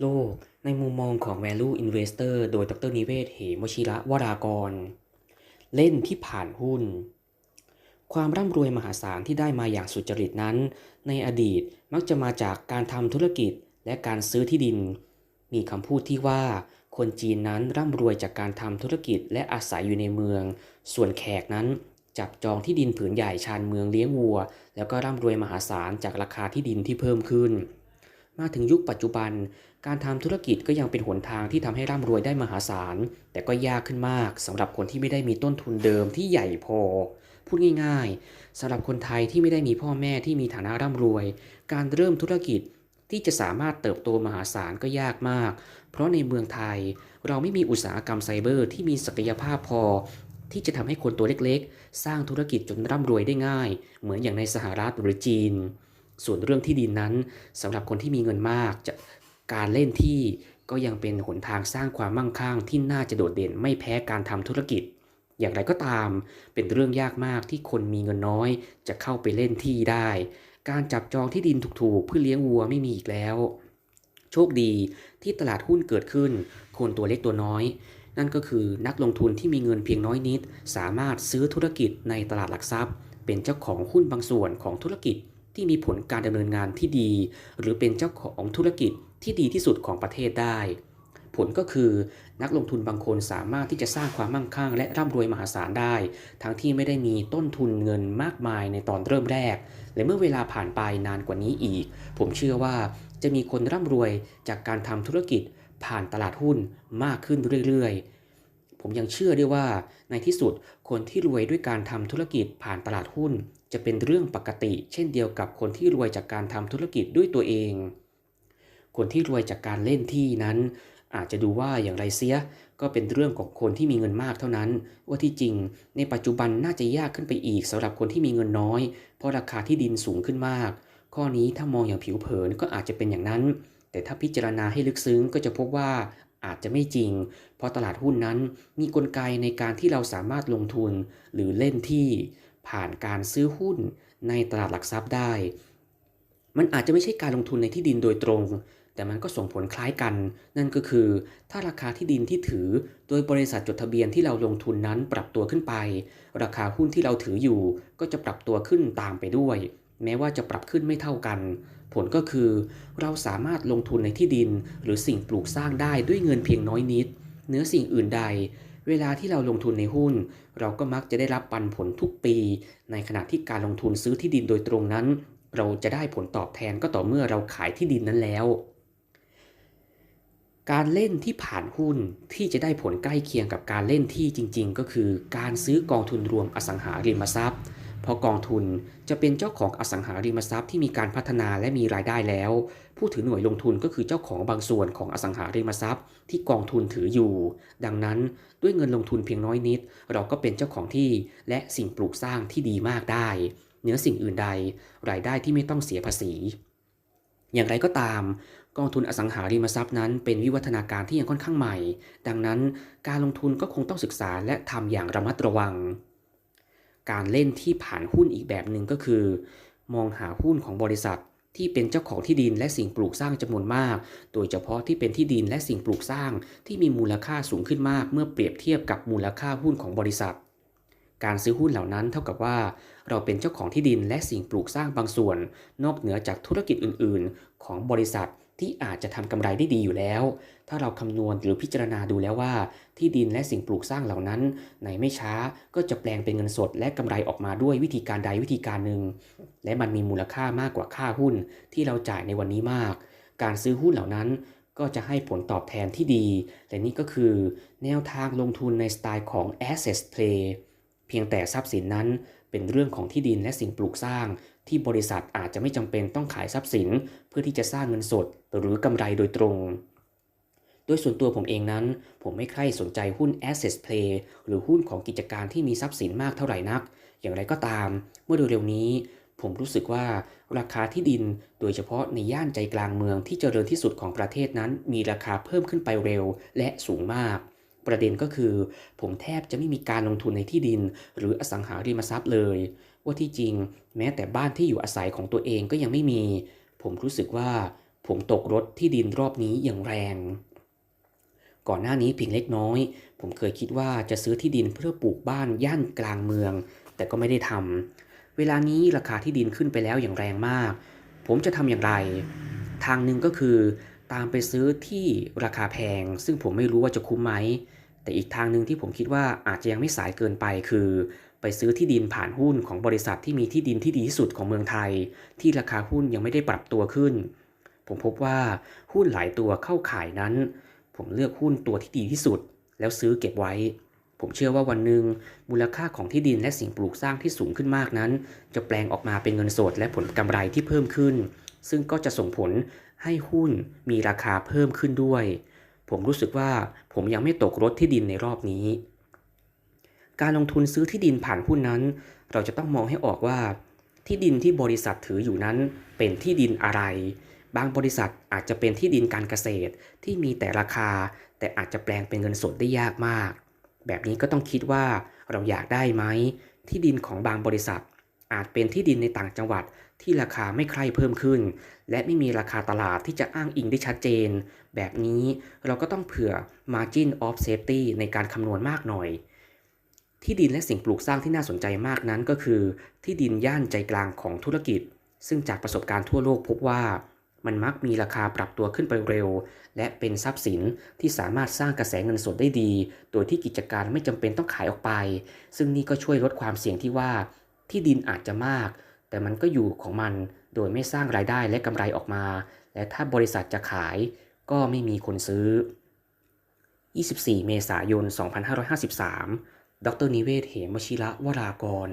โลก ในมุมมองของ Value Investor โดยดรนิเวศ เหมชิระวรากร เล่นที่ผ่านหุ้น ความร่ำรวยมหาศาลที่ได้มาอย่างสุจริตนั้น ในอดีตมักจะมาจากการทำธุรกิจและการซื้อที่ดิน มีคำพูดที่ว่าคนจีนนั้นร่ำรวยจากการทำธุรกิจและอาศัยอยู่ในเมือง ส่วนแขกนั้นจับจองที่ดินผืนใหญ่ชานเมืองเลี้ยงวัว แล้วก็ร่ำรวยมหาศาลจากราคาที่ดินที่เพิ่มขึ้น มาถึงยุคปัจจุบัน การทำธุรกิจก็ยังเป็นหนทางที่ทำให้ร่ำรวยได้มหาศาล แต่ก็ยากขึ้นมากสำหรับคนที่ไม่ได้มีต้นทุนเดิมที่ใหญ่พอ พูดง่ายๆสำหรับคนไทยที่ไม่ได้มีพ่อแม่ที่มีฐานะร่ำรวย การเริ่มธุรกิจที่จะสามารถเติบโตมหาศาลก็ยากมาก เพราะในเมืองไทย เราไม่มีอุตสาหกรรมไซเบอร์ที่มีศักยภาพพอ ที่จะทำให้คนตัวเล็กๆ สร้างธุรกิจจนร่ำรวยได้ง่าย เหมือนอย่างในสหรัฐหรือจีน ส่วนเรื่องที่ดินนั้นสำหรับคนที่มีเงินมากจะการเล่นที่ก็ยังเป็นหนทางสร้างความมั่งคั่งที่น่าจะโดดเด่นไม่แพ้การทำธุรกิจ อย่างไรก็ตาม เป็นเรื่องยากมากที่คนมีเงินน้อย จะเข้าไปเล่นที่ได้ การจับจองที่ดินถูกๆเพื่อเลี้ยงวัวไม่มีอีกแล้ว โชคดีที่ตลาดหุ้นเกิดขึ้น คนตัวเล็กตัวน้อย นั่นก็คือนักลงทุนที่มีเงินเพียงน้อยนิด สามารถซื้อธุรกิจในตลาดหลักทรัพย์ เป็นเจ้าของหุ้นบางส่วนของธุรกิจ ที่มีผลการดำเนินงานที่ดี หรือเป็นเจ้าของธุรกิจที่ดีที่สุดของประเทศได้ ผลก็คือนักลงทุนบางคนสามารถที่จะสร้างความมั่งคั่งและร่ำรวยมหาศาลได้ ทั้งที่ไม่ได้มีต้นทุนเงินมากมายในตอนเริ่มแรก และเมื่อเวลาผ่านไปนานกว่านี้อีก ผมเชื่อว่าจะมีคนร่ำรวยจากการทำธุรกิจผ่านตลาดหุ้นมากขึ้นเรื่อยๆ ผมยังเชื่อด้วยว่าในที่สุดคนที่รวยด้วยการทำธุรกิจผ่านตลาดหุ้น จะเป็นเรื่องปกติ เช่นเดียวกับคนที่รวยจากการทำธุรกิจด้วยตัวเอง คนที่รวยจากการเล่นที่นั้น อาจจะดูว่าอย่างไรเสีย ก็เป็นเรื่องของคนที่มีเงินมากเท่านั้น ว่าที่จริง ในปัจจุบันน่าจะยากขึ้นไปอีกสำหรับคนที่มีเงินน้อย เพราะราคาที่ดินสูงขึ้นมาก ข้อนี้ถ้ามองอย่างผิวเผินก็อาจจะเป็นอย่างนั้น แต่ถ้าพิจารณาให้ลึกซึ้งก็จะพบว่าอาจจะไม่จริง เพราะตลาดหุ้นนั้นมีกลไกในการที่เราสามารถลงทุนหรือเล่นที่ ผ่านการซื้อหุ้นในตลาดหลักทรัพย์ได้ มันอาจจะไม่ใช่การลงทุนในที่ดินโดยตรง แต่มันก็ส่งผลคล้ายกัน นั่นก็คือ ถ้าราคาที่ดินที่ถือ โดยบริษัทจดทะเบียนที่เราลงทุนนั้นปรับตัวขึ้นไป ราคาหุ้นที่เราถืออยู่ ก็จะปรับตัวขึ้นตามไปด้วย แม้ว่าจะปรับขึ้นไม่เท่ากัน ผลก็คือ เราสามารถลงทุนในที่ดิน หรือสิ่งปลูกสร้างได้ด้วยเงินเพียงน้อยนิด เนื้อสิ่งอื่นใด เวลาที่เราลงทุนในหุ้น เราก็มักจะได้รับปันผลทุกปี ในขณะที่การลงทุนซื้อที่ดินโดยตรงนั้น เราจะได้ผลตอบแทนก็ต่อเมื่อเราขายที่ดินนั้นแล้ว การเล่นที่ผ่านหุ้นที่จะได้ผลใกล้เคียงกับการเล่นที่จริง ๆ ก็คือ การซื้อกองทุนรวมอสังหาริมทรัพย์ เพราะกองทุนจะเป็นเจ้าของอสังหาริมทรัพย์ที่มีการพัฒนาและมีรายได้แล้ว ผู้ถือหน่วยลงทุนก็คือเจ้าของบางส่วนของอสังหาริมทรัพย์ ที่กองทุนถืออยู่ ดังนั้นด้วยเงินลงทุนเพียงน้อยนิด เราก็เป็นเจ้าของที่และสิ่งปลูกสร้างที่ดีมากได้เหนือสิ่งอื่นใด รายได้ที่ไม่ต้องเสียภาษี อย่างไรก็ตาม กองทุนอสังหาริมทรัพย์นั้น เป็นวิวัฒนาการที่ยังค่อนข้างใหม่ ดังนั้นการลงทุนก็คงต้องศึกษาและทำอย่างระมัดระวัง การเล่นที่ผ่านหุ้นอีกแบบหนึ่งก็คือ มองหาหุ้นของบริษัทที่เป็นเจ้าของที่ดินและสิ่งปลูกสร้างจำนวนมาก โดยเฉพาะที่เป็นที่ดินและสิ่งปลูกสร้างที่มีมูลค่าสูงขึ้นมากเมื่อเปรียบเทียบกับมูลค่าหุ้นของบริษัท การซื้อหุ้นเหล่านั้นเท่ากับว่า เราเป็นเจ้าของที่ดินและสิ่งปลูกสร้างบางส่วน นอกเหนือจากธุรกิจอื่น ๆ ของบริษัท ที่อาจจะทำกำไรได้ดีอยู่แล้ว ถ้าเราคำนวณหรือพิจารณาดูแล้วว่า ที่ดินและสิ่งปลูกสร้างเหล่านั้น ในไม่ช้าก็จะแปลงเป็นเงินสดและกำไรออกมาด้วยวิธีการใดวิธีการหนึ่ง และมันมีมูลค่ามากกว่าค่าหุ้นที่เราจ่ายในวันนี้มาก การซื้อหุ้นเหล่านั้นก็จะให้ผลตอบแทนที่ดี และนี่ก็คือ แนวทางลงทุนในสไตล์ของ asset play เพียงแต่ทรัพย์สินนั้นเป็นเรื่องของที่ดินและสิ่งปลูกสร้าง ที่บริษัทอาจจะไม่จำเป็นต้องขายทรัพย์สิน เพื่อที่จะสร้างเงินสดหรือกำไรโดยตรง โดยส่วนตัวผมเองนั้น ผมไม่ใคร่สนใจหุ้น asset play หรือหุ้นของกิจการที่มีทรัพย์สินมากเท่าไหร่นัก อย่างไรก็ตาม เมื่อเร็วๆนี้ ผมรู้สึกว่าราคาที่ดินโดยเฉพาะในย่านใจกลางเมืองที่เจริญที่สุดของประเทศนั้น มีราคาเพิ่มขึ้นไปเร็วและสูงมากประเด็นก็คือ ผมแทบจะไม่มีการลงทุนในที่ดิน หรืออสังหาริมทรัพย์เลย ว่าที่จริง แม้แต่บ้านที่อยู่อาศัยของตัวเองก็ยังไม่มี ผมรู้สึกว่า ผมตกรถที่ดินรอบนี้อย่างแรง ก่อนหน้านี้เพียงเล็กน้อย ผมเคยคิดว่าจะซื้อที่ดินเพื่อปลูกบ้านย่านกลางเมือง แต่ก็ไม่ได้ทำเวลานี้ราคาที่ดินขึ้นไปแล้วอย่างแรงมาก ผมจะทำอย่างไร ทางหนึ่งก็คือตามไปซื้อที่ราคาแพง ซึ่งผมไม่รู้ว่าจะคุ้มไหมแต่อีกทางหนึ่งที่ผมคิดว่าอาจจะยังไม่สายเกินไปคือ ไปซื้อที่ดินผ่านหุ้นของบริษัทที่มีที่ดินที่ดีที่สุดของเมืองไทย ที่ราคาหุ้นยังไม่ได้ปรับตัวขึ้น ผมพบว่าหุ้นหลายตัวเข้าขายนั้น ผมเลือกหุ้นตัวที่ดีที่สุด แล้วซื้อเก็บไว้ ผมเชื่อว่าวันหนึ่งมูลค่าของที่ดินและสิ่งปลูกสร้างที่สูงขึ้นมากนั้น จะแปลงออกมาเป็นเงินสดและผลกำไรที่เพิ่มขึ้น ซึ่งก็จะส่งผลให้หุ้นมีราคาเพิ่มขึ้นด้วย ผมรู้สึกว่าผมยังไม่ตกรถที่ดินในรอบนี้ การลงทุนซื้อที่ดินผ่านหุ้นนั้น เราจะต้องมองให้ออกว่า ที่ดินที่บริษัทถืออยู่นั้นเป็นที่ดินอะไร บางบริษัทอาจจะเป็นที่ดินการเกษตรที่มีแต่ราคา แต่อาจจะแปลงเป็นเงินสดได้ยากมาก แบบนี้ก็ต้องคิดว่าเราอยากได้ไหมที่ดินของบางบริษัท อาจเป็นที่ดินในต่างจังหวัดที่ราคาไม่ใคร่เพิ่มขึ้น และไม่มีราคาตลาดที่จะอ้างอิงได้ชัดเจน แบบนี้เราก็ต้องเผื่อ margin of safety ในการคำนวณมากหน่อย ที่ดินและสิ่งปลูกสร้างที่น่าสนใจมากนั้นก็คือ ที่ดินย่านใจกลางของธุรกิจ ซึ่งจากประสบการณ์ทั่วโลกพบว่า มันมักมีราคาปรับตัวขึ้นไปเร็ว และเป็นทรัพย์สินที่สามารถสร้างกระแสเงินสดได้ดี โดยที่กิจการไม่จำเป็นต้องขายออกไป ซึ่งนี่ก็ช่วยลดความเสี่ยงที่ว่า ที่ดินอาจจะมาก แต่มันก็อยู่ของมันโดยไม่สร้างรายได้และกำไรออกมา และถ้าบริษัทจะขายก็ไม่มีคนซื้อ 24 เมษายน 2553 ดรนิเวศ เหมวชิระวรากร